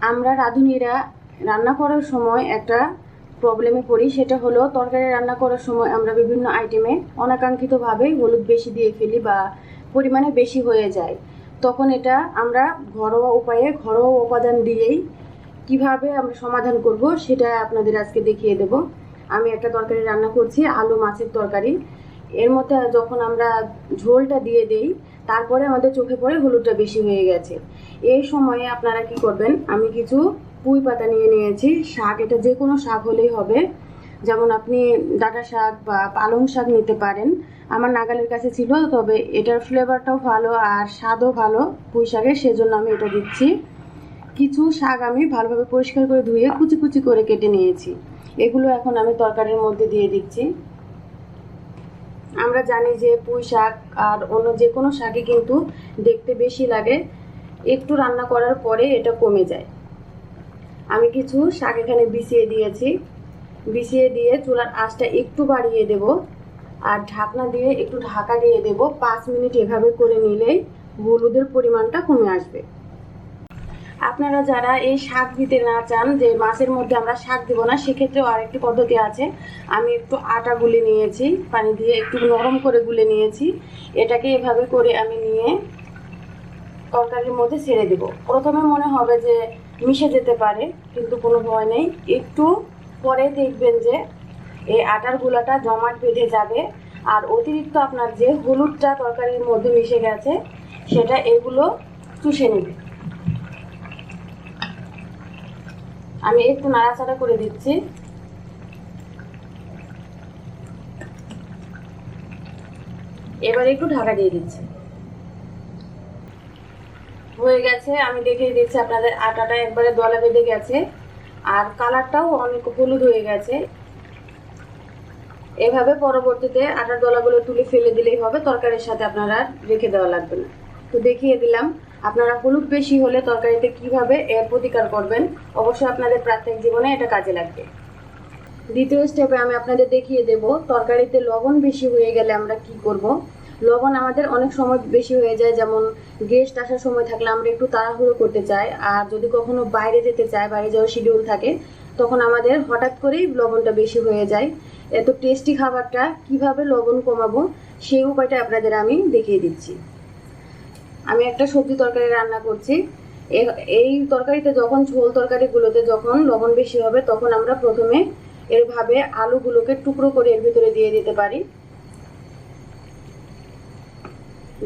আমরা রাঁধুনিরা রান্না করার সময় একটা প্রবলেমে পড়ি, সেটা হলো তরকারি রান্না করার সময় আমরা বিভিন্ন আইটেমে অনাকাঙ্ক্ষিতভাবে হলুদ বেশি দিয়ে ফেলি বা পরিমাণে বেশি হয়ে যায়। তখন এটা আমরা ঘরোয়া উপায়ে ঘরোয়া উপাদান দিয়েই কীভাবে আমরা সমাধান করব সেটা আপনাদের আজকে দেখিয়ে দেব। আমি একটা তরকারি রান্না করছি, আলু মাছের তরকারি। এর মধ্যে যখন আমরা ঝোলটা দিয়ে দেই তারপরে আমাদের চোখে পড়ে হলুদটা বেশি হয়ে গেছে। এই সময়ে আপনারা কি করবেন, আমি কিছু পুঁই পাতা নিয়ে নিয়েছি, শাক, এটা যে কোনো শাক হলেই হবে। যেমন আপনি ডাঁটা শাক বা পালং শাক নিতে পারেন। আমার নাগালের কাছে ছিল, তবে এটার ফ্লেভারটাও ভালো আর স্বাদও ভালো পুঁই শাকের, সেজন্য আমি এটা দিচ্ছি। কিছু শাক আমি ভালোভাবে পরিষ্কার করে ধুয়ে কুচি কুচি করে কেটে নিয়েছি। এগুলো এখন আমি তরকারির মধ্যে দিয়ে দিচ্ছি। আমরা জানি যে পুঁই শাক আর অন্য যে কোনো শাকই কিন্তু দেখতে বেশি লাগে। একটু রান্না করার পরে এটা কমে যায়। আমি কিছু শাক এখানে বিছিয়ে দিয়েছি। বিছিয়ে দিয়ে চুলার আঁচটা একটু বাড়িয়ে দেব আর ঢাকনা দিয়ে একটু ঢাকা দিয়ে দেব। পাঁচ মিনিট এভাবে করে নিলেই হলুদের পরিমাণটা কমে আসবে। আপনারা যারা এই শাক দিতে না চান, যে মাছের মধ্যে আমরা শাক দেবো না, সেক্ষেত্রেও আরেকটি পদ্ধতি আছে। আমি একটু আটা গুলে নিয়েছি, পানি দিয়ে একটু নরম করে গুলে নিয়েছি। এটাকে এভাবে করে আমি নিয়ে তরকারির মধ্যে ছেড়ে দেব। প্রথমে মনে হবে যে মিশে যেতে পারে, কিন্তু কোনো ভয় নেই। একটু পরে দেখবেন যে এই আটার গুলাটা জমাট বেঁধে যাবে। আর অতিরিক্ত আপনার যে হলুদটা তরকারির মধ্যে মিশে গেছে, সেটা এগুলো চুষে নেবে। আমি একটু নাড়াচাড়া করে দিচ্ছি। এবার একটু ঢাকা দিয়ে দিচ্ছি। হয়ে গেছে, আমি দেখিয়ে দিচ্ছি আপনাদের আটাটা একবারে দলা বেঁধে গেছে, আর কালারটাও অনেক হলুদ হয়ে গেছে। এভাবে পরবর্তীতে আটার দলাগুলো তুলে ফেলে দিলেই হবে, তরকারির সাথে আপনারা রেখে দেওয়া লাগবে না। তো দেখিয়ে দিলাম। আপনারা হলুদ বেশি হলে তরকারিতে কীভাবে এর প্রতিকার করবেন? অবশ্যই আপনাদের প্রাত্যহিক জীবনে এটা কাজে লাগবে। দ্বিতীয় স্টেপে আমি আপনাদের দেখিয়ে দেব, তরকারিতে লবণ বেশি হয়ে গেলে আমরা কি করব? লবণ আমাদের অনেক সময় বেশি হয়ে যায়, যেমন গেস্ট আসার সময় থাকলে আমরা একটু তাড়াহুড়ো করতে চাই, আর যদি কখনো বাইরে যেতে চাই, বাইরে যাওয়ার শিডিউল থাকে, তখন আমাদের হঠাৎ করেই লবণটা বেশি হয়ে যায়। এত টেস্টি খাবারটা কীভাবে লবণ কমাবো, সেই উপায়টা আপনাদের আমি দেখিয়ে দিচ্ছি। আমি একটা সবজি তরকারি রান্না করছি। এই তরকারিতে যখন ঝোল তরকারিগুলোতে যখন লবণ বেশি হবে, তখন আমরা প্রথমে এরভাবে আলুগুলোকে টুকরো করে এর ভিতরে দিয়ে দিতে পারি।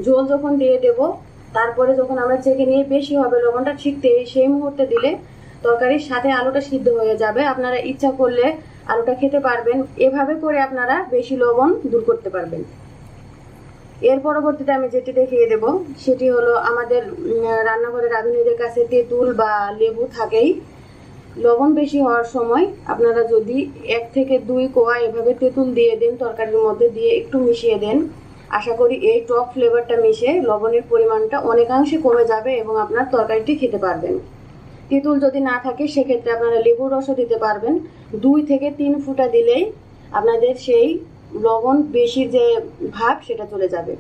ঝোল যখন দিয়ে দেব, তারপরে যখন আমরা চেকে নিয়ে বেশি হবে লবণটা, ঠিক সেই মুহূর্তে দিলে তরকারির সাথে আলুটা সিদ্ধ হয়ে যাবে। আপনারা ইচ্ছা করলে আলুটা খেতে পারবেন। এভাবে করে আপনারা বেশি লবণ দূর করতে পারবেন। এর পরবর্তীতে আমি যেটি দেখিয়ে দেব, সেটি হলো আমাদের রান্নাঘরে রাঁধুনিদের কাছে তেঁতুল বা লেবু থাকেই। লবণ বেশি হওয়ার সময় আপনারা যদি এক থেকে দুই কোয়া এভাবে তেঁতুল দিয়ে দেন, তরকারির মধ্যে দিয়ে একটু মিশিয়ে দেন, আশা করি এই টক ফ্লেভারটা মিশে লবণের পরিমাণটা অনেকাংশে কমে যাবে এবং আপনার তরকারিটি খেতে পারবেন। তেঁতুল যদি না থাকে, সেক্ষেত্রে আপনারা লেবুর রসও দিতে পারবেন। দুই থেকে তিন ফুটা দিলেই আপনাদের সেই লবণ বেশি যে ভাব, সেটা চলে যাবে।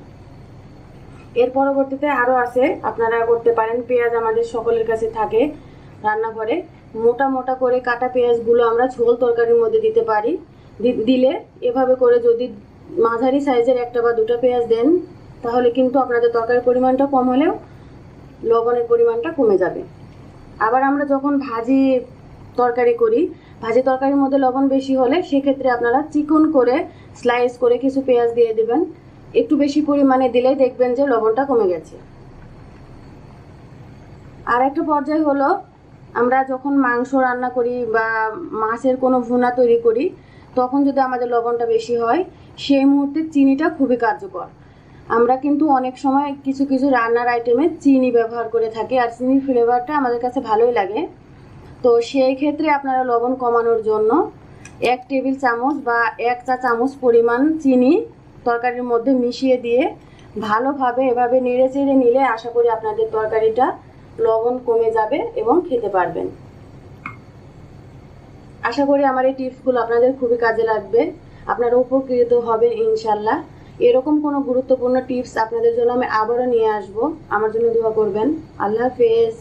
এর পরবর্তীতে আরও আছে, আপনারা করতে পারেন, পেঁয়াজ আমাদের সকলের কাছে থাকে রান্নাঘরে। মোটা মোটা করে কাটা পেঁয়াজগুলো আমরা ঝোল তরকারির মধ্যে দিতে পারি। দিলে এভাবে করে যদি মাঝারি সাইজের একটা বা দুটো পেঁয়াজ দেন, তাহলে কিন্তু আপনাদের তরকারির পরিমাণটা কম হলেও লবণের পরিমাণটা কমে যাবে। আবার আমরা যখন ভাজি তরকারি করি ভাজি তরকারির মধ্যে লবণ বেশি হলে সেক্ষেত্রে আপনারা চিকন করে স্লাইস করে কিছু পেঁয়াজ দিয়ে দেবেন। একটু বেশি পরিমাণে দিলেই দেখবেন যে লবণটা কমে গেছে। আর একটা পর্যায় হলো, আমরা যখন মাংস রান্না করি বা মাছের কোনো ভুনা তৈরি করি, তখন যদি আমাদের লবণটা বেশি হয়, সেই মুহূর্তে চিনিটা খুবই কার্যকর। আমরা কিন্তু অনেক সময় কিছু কিছু রান্নার আইটেমে চিনি ব্যবহার করে থাকি, আর চিনির ফ্লেভারটা আমাদের কাছে ভালোই লাগে। তো সেই ক্ষেত্রে আপনারা লবণ কমানোর জন্য এক টেবিল চামচ বা এক চা চামচ পরিমাণ চিনি তরকারির মধ্যে মিশিয়ে দিয়ে ভালোভাবে এভাবে নেড়ে চেড়ে নিলে আশা করি আপনাদের তরকারিটা লবণ কমে যাবে এবং খেতে পারবেন। আশা করি আমার এই টিপসগুলো আপনাদের খুবই কাজে লাগবে। আপনারা উপকৃত হবেন ইনশাল্লাহ এরকম কোনো গুরুত্বপূর্ণ টিপস আপনাদের জন্য আমি আবারও নিয়ে আসব। আমার জন্য দোয়া করবেন। আল্লাহ হাফেজ।